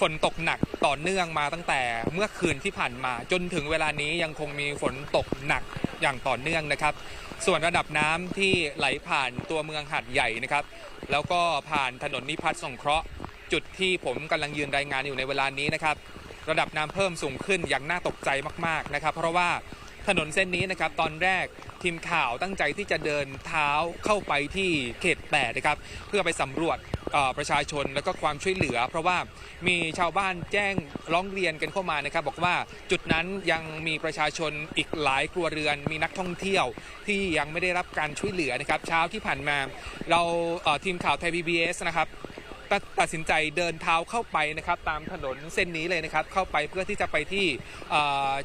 ฝนตกหนักต่อเนื่องมาตั้งแต่เมื่อคืนที่ผ่านมา จนถึงเวลานี้ยังคงมีฝนตกหนักอย่างต่อเนื่องนะครับ ส่วนระดับน้ำที่ไหลผ่านตัวเมืองหัดใหญ่นะครับ แล้วก็ผ่านถนนนิพัฒน์สงเคราะห์ จุดที่ผมกำลังยืนรายงานอยู่ในเวลานี้นะครับ ระดับน้ำเพิ่มสูงขึ้นอย่างน่าตกใจมากๆนะครับ เพราะว่าถนนเส้นนี้นะครับตอนแรกทีมข่าวตั้งใจที่จะเดินเท้าเข้าไปที่เขตแปดนะครับ เพื่อไปสำรวจ ประชาชนแล้วก็ความช่วยเหลือ เพราะว่ามีชาวบ้านแจ้งร้องเรียนกันเข้ามานะครับ บอกว่าจุดนั้นยังมีประชาชนอีกหลายครัวเรือน มีนักท่องเที่ยวที่ยังไม่ได้รับการช่วยเหลือนะครับ เช้าที่ผ่านมาเราทีมข่าวไทยพีบีเอสนะครับ ตัดตัดสินใจเดินเท้าเข้าไปนะครับตามถนนเส้นนี้เลยนะครับเข้าไปเพื่อที่จะไปที่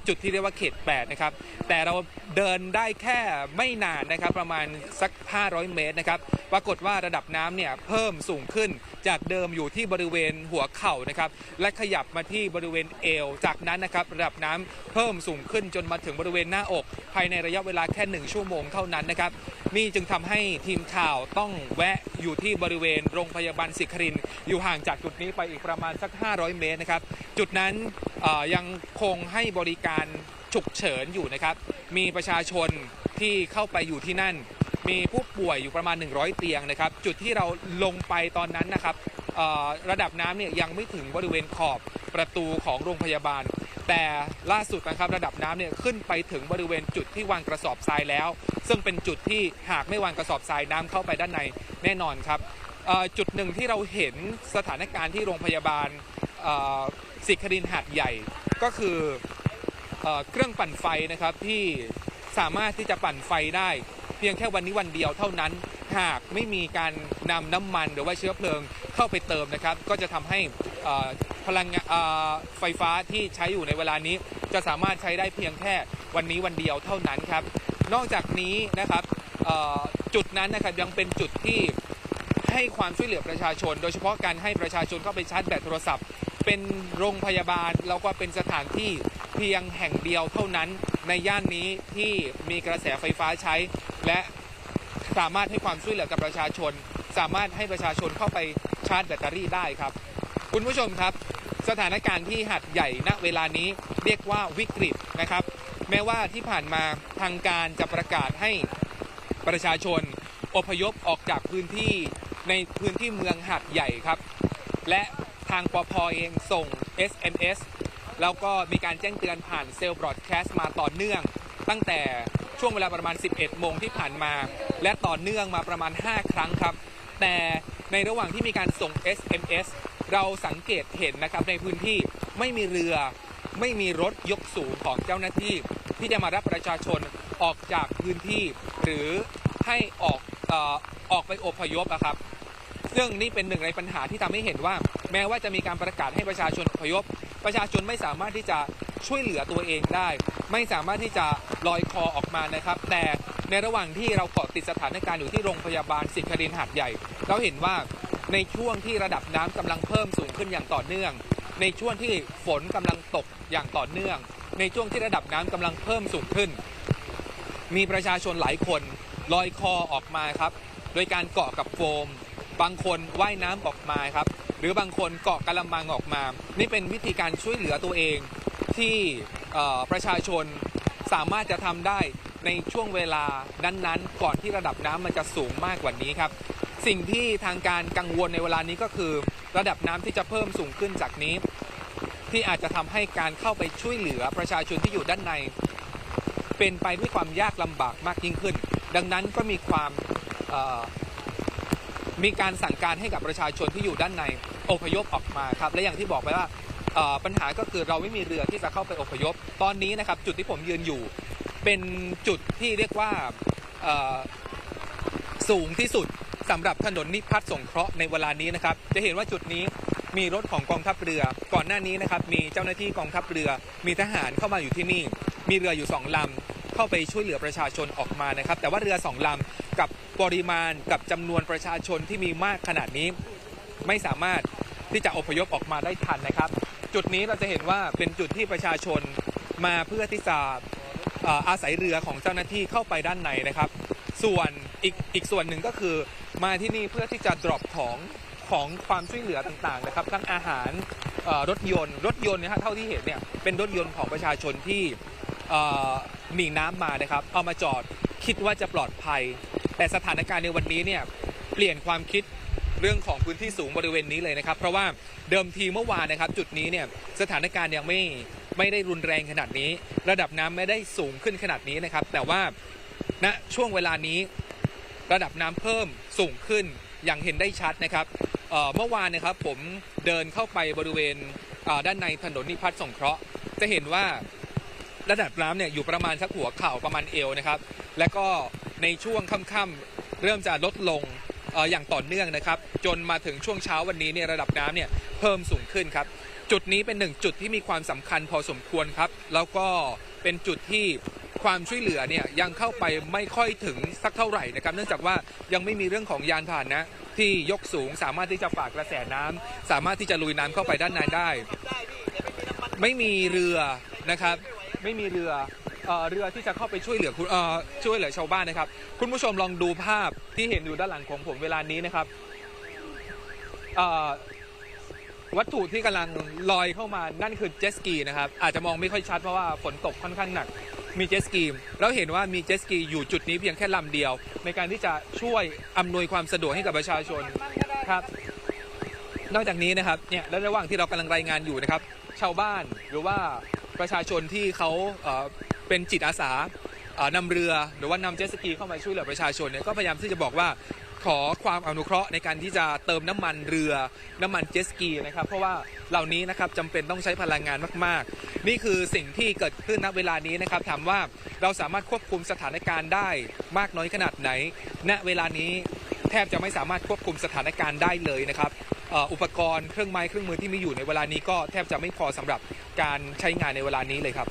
จุดที่เรียกว่าเขต 8 นะครับ แต่เราเดินได้แค่ไม่นานนะครับประมาณสัก 500 เมตรนะครับปรากฏว่าระดับน้ำเนี่ยเพิ่มสูงขึ้นจากเดิมอยู่ที่บริเวณหัวเข่านะครับและขยับมาที่บริเวณเอว จากนั้นนะครับระดับน้ำเพิ่มสูงขึ้นจนมาถึงบริเวณหน้าอก ภายในระยะเวลาแค่ 1 ชั่วโมงเท่านั้นนะครับนี่จึงทำให้ทีมข่าวต้องแวะอยู่ที่บริเวณโรงพยาบาลศิครินทร์อยู่ห่างจากจุดนี้ไปอีกประมาณสัก 500 เมตรนะครับ จุดนั้นยังคงให้บริการฉุกเฉินอยู่นะครับ มีประชาชนที่เข้าไปอยู่ที่นั่น มีผู้ป่วยอยู่ประมาณ 100 เตียงนะครับ จุดที่เราลงไปตอนนั้นนะครับระดับน้ำเนี่ยยังไม่ถึงบริเวณขอบประตูของโรงพยาบาล แต่ล่าสุดนะครับระดับน้ำเนี่ยขึ้นไปถึงบริเวณจุดที่วางกระสอบทรายแล้ว ซึ่งเป็นจุดที่หากไม่วางกระสอบทรายน้ำเข้าไปด้านในแน่นอนครับ จุดหนึ่งที่เราเห็นสถานการณ์ที่โรงพยาบาลศิครินหาดใหญ่ก็คือเอเครื่องปั่นไฟนะครับที่สามารถที่จะปั่นไฟได้ เพียงแค่วันนี้วันเดียวเท่านั้นหากไม่มีการนำน้ำมันหรือว่าเชื้อเพลิงเข้าไปเติมนะครับ ก็จะทำให้พลังงานไฟฟ้าที่ใช้อยู่ในเวลานี้ จะสามารถใช้ได้เพียงแค่วันนี้วันเดียวเท่านั้นครับ นอกจากนี้นะครับจุดนั้นนะครับยังเป็นจุดที่ ให้ความช่วยเหลือประชาชน โดยเฉพาะการให้ประชาชนเข้าไปชาร์จแบตโทรศัพท์ เป็นโรงพยาบาลแล้วก็เป็นสถานที่เพียงแห่งเดียวเท่านั้นในย่านนี้ที่มีกระแสไฟฟ้าใช้ และสามารถให้ความช่วยเหลือกับประชาชน สามารถให้ประชาชนเข้าไปชาร์จแบตเตอรี่ได้ครับ คุณผู้ชมครับ สถานการณ์ที่หัดใหญ่ณเวลานี้เรียกว่าวิกฤตนะครับ แม้ว่าที่ผ่านมาทางการจะประกาศให้ประชาชน อพยพออกจากพื้นที่ในพื้นที่เมืองหัดใหญ่ครับ และทางปพเองส่ง SMS แล้วก็มีการแจ้งเตือนผ่านเซลล์บรอดแคสต์มาต่อเนื่อง ตั้งแต่ช่วงเวลาประมาณ 11 โมงที่ผ่านมา และต่อเนื่องมาประมาณ 5 ครั้งครับ แต่ในระหว่างที่มีการส่ง SMS เราสังเกตเห็นนะครับในพื้นที่ไม่มีเรือไม่มีรถยกสูงของเจ้าหน้าที่ ที่จะมารับประชาชนออกจากพื้นที่ หรือให้ออก ออกไปอพยพอะครับ ซึ่งนี่เป็นหนึ่งในปัญหาที่ทำให้เห็นว่า แม้ว่าจะมีการประกาศให้ประชาชนอพยพ ประชาชนไม่สามารถที่จะช่วยเหลือตัวเองได้ ไม่สามารถที่จะลอยคอออกมานะครับ แต่ในระหว่างที่เราเกาะติดสถานการณ์อยู่ที่โรงพยาบาลสิงครินหาดใหญ่ เราเห็นว่าในช่วงที่ระดับน้ำกำลังเพิ่มสูงขึ้นอย่างต่อเนื่อง ในช่วงที่ฝนกำลังตกอย่างต่อเนื่อง ในช่วงที่ระดับน้ำกำลังเพิ่มสูงขึ้น มีประชาชนหลายคน ลอยคอออกมาครับ โดยการเกาะกับโฟม บางคนว่ายน้ำออกมาครับ หรือบางคนเกาะกระมังออกมา นี่เป็นวิธีการช่วยเหลือตัวเองที่ประชาชนสามารถจะทำได้ในช่วงเวลานั้นๆ ก่อนที่ระดับน้ำมันจะสูงมากกว่านี้ครับ สิ่งที่ทางการกังวลในเวลานี้ก็คือ ระดับน้ำที่จะเพิ่มสูงขึ้นจากนี้ ที่อาจจะทำให้การเข้าไปช่วยเหลือประชาชนที่อยู่ด้านใน เป็นไปด้วยความยากลำบากมากยิ่งขึ้น ดังนั้นก็มีความมีการสั่งการให้กับประชาชนที่อยู่ด้านในอพยพออกมาครับ และอย่างที่บอกไปว่าปัญหาก็คือเราไม่มีเรือที่จะเข้าไปอพยพ ตอนนี้นะครับ จุดที่ผมยืนอยู่ เป็นจุดที่เรียกว่าสูงที่สุดสำหรับถนนนิพัฒน์สงเคราะห์ในเวลานี้นะครับ จะเห็นว่าจุดนี้มีรถของกองทัพเรือ ก่อนหน้านี้นะครับ มีเจ้าหน้าที่กองทัพเรือ มีทหารเข้ามาอยู่ที่นี่ มีเรืออยู่สองลำ เข้าไปช่วยเหลือประชาชนออกมานะครับ แต่ว่าเรือสองลำกับปริมาณกับจำนวนประชาชนที่มีมากขนาดนี้ ไม่สามารถที่จะอพยพออกมาได้ทันนะครับ จุดนี้เราจะเห็นว่าเป็นจุดที่ประชาชนมาเพื่อที่จะอาศัยเรือของเจ้าหน้าที่เข้าไปด้านในนะครับ ส่วนอีกอีกส่วนหนึ่งก็คือมาที่นี่เพื่อที่จะ drop ของของความช่วยเหลือต่างๆนะครับทั้งอาหารรถยนต์รถยนต์นยฮะเท่าที่เห็นเนี่ยเป็นรถยนต์ของประชาชนที่ เอ่อหนีน้ำมานะครับ เอามาจอดคิดว่าจะปลอดภัย แต่สถานการณ์ในวันนี้เนี่ยเปลี่ยนความคิดเรื่องของพื้นที่สูงบริเวณนี้เลยนะครับ เพราะว่าเดิมทีเมื่อวานนะครับ จุดนี้เนี่ยสถานการณ์ยังไม่ไม่ได้รุนแรงขนาดนี้ ระดับน้ำไม่ได้สูงขึ้นขนาดนี้นะครับ แต่ว่าณช่วงเวลานี้ระดับน้ำเพิ่มสูงขึ้นอย่างเห็นได้ชัดนะครับเเมื่อวานนะครับผมเดินเข้าไปบริเวณด้านในถนนนิพัฒน์สงเคราะห์ จะเห็นว่า ระดับน้ำเนี่ยอยู่ประมาณสักหัวเข่าประมาณเอวนะครับ และก็ในช่วงค่ำๆเริ่มจะลดลงออย่างต่อเนื่องนะครับ จนมาถึงช่วงเช้าวันนี้เนี่ยระดับน้ำเนี่ยเพิ่มสูงขึ้นครับ จุดนี้เป็นหนึ่งจุดที่มีความสำคัญพอสมควรครับ แล้วก็เป็นจุดที่ความช่วยเหลือเนี่ยยังเข้าไปไม่ค่อยถึงสักเท่าไหร่นะครับ เนื่องจากว่ายังไม่มีเรื่องของยานพาหนะที่ยกสูงสามารถที่จะฝากกระแสน้ำสามารถที่จะลุยน้ำเข้าไปด้านในได้ ไม่มีเรือนะครับ ไม่มีเรือเอ่อเรือที่จะเข้าไปช่วยเหลือคุณเอ่อช่วยเหลือชาวบ้านนะครับ คุณผู้ชมลองดูภาพที่เห็นอยู่ด้านหลังของผมเวลานี้นะครับเอ่อวัตถุที่กำลังลอยเข้ามานั่นคือเจตสกีนะครับ อาจจะมองไม่ค่อยชัดเพราะว่าฝนตกค่อนข้างหนัก มีเจตสกีแล้วเห็นว่ามีเจตสกีอยู่จุดนี้เพียงแค่ลำเดียว ในการที่จะช่วยอำนวยความสะดวกให้กับประชาชนครับ นอกจากนี้นะครับเนี่ยและระหว่างที่เรากำลังรายงานอยู่นะครับ ชาวบ้านหรือว่า ประชาชนที่เขาเป็นจิตอาสาเอ่อนำเรือ หรือว่านำเจ็ตสกีเข้ามาช่วยเหลือประชาชนเนี่ยก็พยายามที่จะบอกว่าขอความอนุเคราะห์ในการที่จะเติมน้ำมันเรือน้ำมันเจ็ตสกีนะครับ เพราะว่าเหล่านี้นะครับจำเป็นต้องใช้พลังงานมาก ๆ นี่คือสิ่งที่เกิดขึ้นณเวลานี้นะครับถามว่าเราสามารถควบคุมสถานการณ์ได้มากน้อยขนาดไหน ณเวลานี้แทบจะไม่สามารถควบคุมสถานการณ์ได้เลยนะครับ อุปกรณ์เครื่องไม้เครื่องมือที่มีอยู่ในเวลานี้ก็แทบจะไม่พอสำหรับการใช้งานในเวลานี้เลยครับ